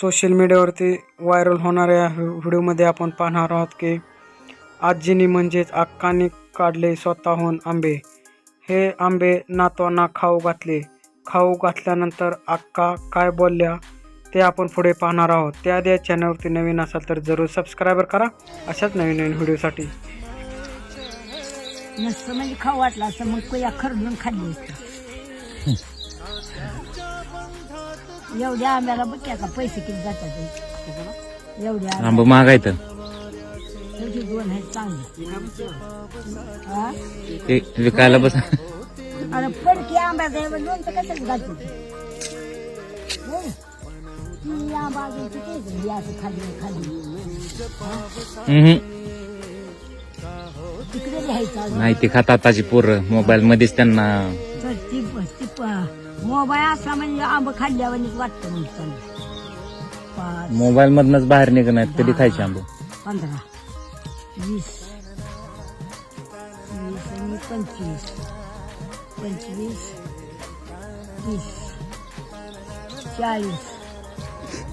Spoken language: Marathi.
सोशल मीडियावरती व्हायरल होणाऱ्या व्हि- व्हिडिओमध्ये आपण पाहणार आहोत की आजीनी म्हणजेच अक्कानी काढले स्वतःहून आंबे. हे आंबे नातवांना खाऊ घातले. खाऊ घातल्यानंतर अक्का काय बोलल्या ते आपण पुढे पाहणार आहोत. त्याआधी या चॅनलवरती नवीन असाल तर जरूर सबस्क्राईबर करा अशाच नवीन नवीन व्हिडिओसाठी. नसतं म्हणजे खाऊ वाटलं असं मग कोया खरडून खाल्ली असते. एवढ्या आंब्याला बघ की आता पैसे किती जातात. एवढ्या आंबा महाग आहेत एवढी दोन आहेत चांगली हा? ते विकायला बस अरे पडकी आंब्याचं लोणचं कसं घालतो ते? होय. ती आंबा अजून किती आहे? हे असं खाली खाली हम्म. तिकडे लिहायचं अजून नाही ते खातात आताची पोरं मोबाईल मध्येच त्यांना तर ती ती मोबाईल असला म्हणजे आंब खाल्ल्यावानीच वाटतं मग मोबाईल मधनच बाहेर निघ नाहीत कधी खायचे आंबे? पंधरा वीस वीस आणि पंचवीस पंचवीस तीस चाळीस